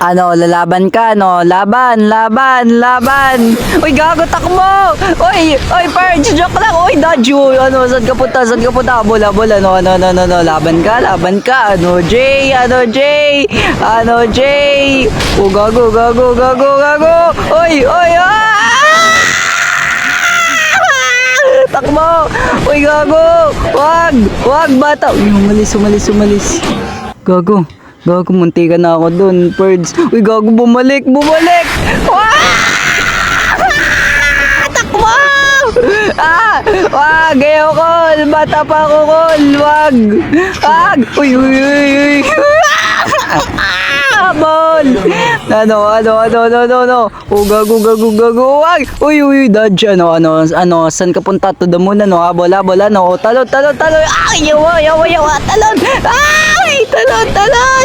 Ano, lalaban ka, no? Laban, laban, laban. Uy, gago, takbo! Uy, uy, Purge, joke lang. Uy, dodge. Ano, saan ka punta, saan ka punta? Bola, bola, no, no, no, no, no. Laban ka, laban ka. Ano, Jay, ano, Jay? Ano, Jay? Oh, gago, gago, gago, gago. Uy, uy, ah! Takbo! Uy, gago! Wag! Wag, bata! Uy, umalis, umalis, umalis. Gago. Gago, munti ka na ako dun, Birds. Uy, gago, bumalik, bumalik! Takbo! Ah! Wag! Ayaw, Kol! Bata pa ako, Kol! Wag! Wag! Uy, uy, uy, uy! Habol! Ano, ano, ano, ano, ano, ano? Oh, gago, gago, gago. Wag! Uy, uy, dodge. Ano, ano, ano, saan ka punta? To the moon, ano? Habol, habol, ano? Oh, talon, talon, talon. Ay, yawa, yawa, yawa, talon! Ay, talon, talon! Ah!